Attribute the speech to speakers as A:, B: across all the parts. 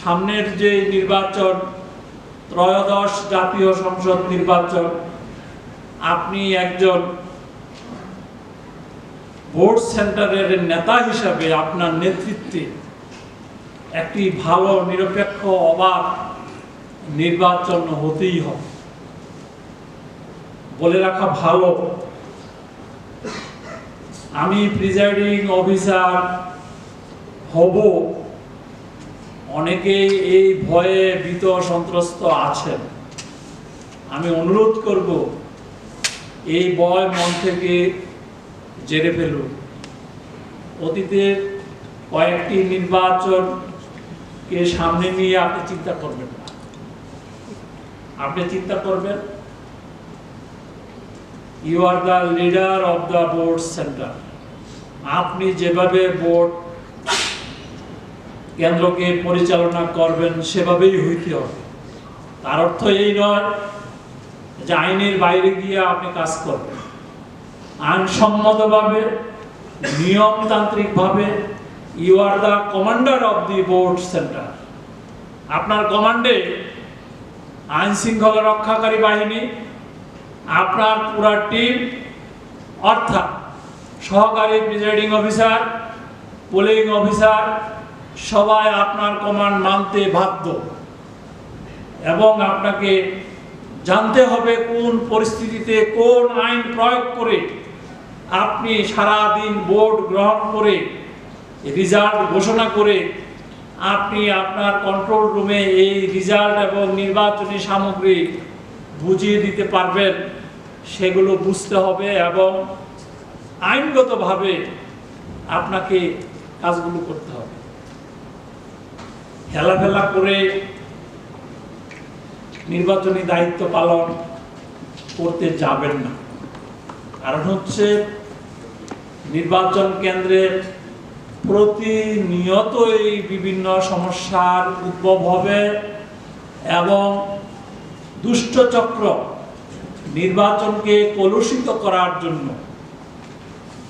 A: সামনের যে নির্বাচন, ত্রয়োদশ জাতীয় সংসদ নির্বাচন, আপনি একজন ভোট সেন্টারের নেতা হিসাবে আপনার নেতৃত্বে একটি ভালো, নিরপেক্ষ অবাধ নির্বাচন হতেই হবে। বলে রাখা ভালো, আমি প্রিজাইডিং অফিসার হব অনেকেই এই ভয়ে ভীত সন্ত্রস্ত আছেন। আমি অনুরোধ করব, এই ভয় মন থেকে জেরে ফেলুন। অতীতের কয়েকটি নির্বাচনকে সামনে নিয়ে আপনি চিন্তা করবেন না। আপনি চিন্তা করবেন you are the leader of the board centre আপনি যেভাবে বোর্ড কেন্দ্রকে পরিচালনা করবেন সেভাবেই হইতে হবে। তার অর্থ এই নয় যে আইনের বাইরে গিয়ে আপনি কাজ করবেন। আইনসম্মতভাবে, নিয়মতান্ত্রিকভাবে you are the commander of the board centre আপনার কমান্ডে আইন শৃঙ্খলা রক্ষাকারী বাহিনী, আপনার পুরা টিম অর্থাৎ সহকারী প্রিজাইডিং অফিসার পোলিং অফিসার সবাই আপনার কমান্ড মানতে বাধ্য। এবং আপনাকে জানতে হবে কোন পরিস্থিতিতে কোন আইন প্রয়োগ করে আপনি সারা দিন বোর্ড গ্রহণ করে রেজাল্ট ঘোষণা করে আপনি আপনার কন্ট্রোল রুমে এই রেজাল্ট এবং নির্বাচনী সামগ্রী বুঝিয়ে দিতে পারবেন, সেগুলো বুঝতে হবে এবং আইনগতভাবে আপনাকে কাজগুলো করতে হবে। খেলাফেলা করে নির্বাচনী দায়িত্ব পালন করতে যাবেন না। কারণ হচ্ছে নির্বাচন কেন্দ্রের প্রতিনিয়তই বিভিন্ন সমস্যার উদ্ভব হবে এবং দুষ্টচক্র নির্বাচনকে কলুষিত করার জন্য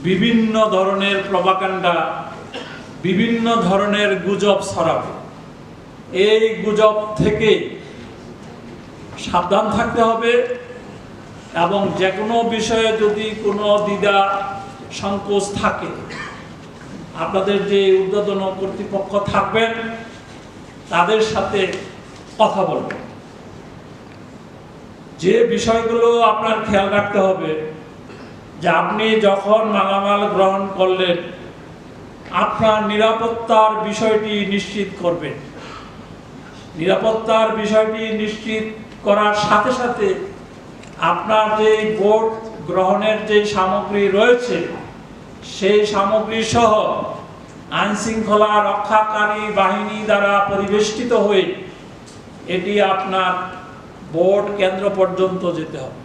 A: বিভিন্ন ধরনের প্রবাকাণ্ডা, বিভিন্ন ধরনের গুজব ছড়াবে। এই গুজব থেকে সাবধান থাকতে হবে এবং যে কোনো বিষয়ে যদি কোনো দ্বিধা সংকোচ থাকে, আপনাদের যে ঊর্ধ্বতন কর্তৃপক্ষ থাকবেন, তাদের সাথে কথা বলবেন। যে বিষয়গুলো আপনার খেয়াল রাখতে হবে, যে আপনি যখন মালামাল গ্রহণ করলেন, আপনার নিরাপত্তার বিষয়টি নিশ্চিত করবেন। নিরাপত্তার বিষয়টি নিশ্চিত করার সাথে সাথে আপনার যে ভোট গ্রহণের যে সামগ্রী রয়েছে, সেই সামগ্রী সহ আইনশৃঙ্খলা রক্ষাকারী বাহিনী দ্বারা পরিবেষ্টিত হয়ে এটি আপনার ভোট কেন্দ্র পর্যন্ত যেতে হবে।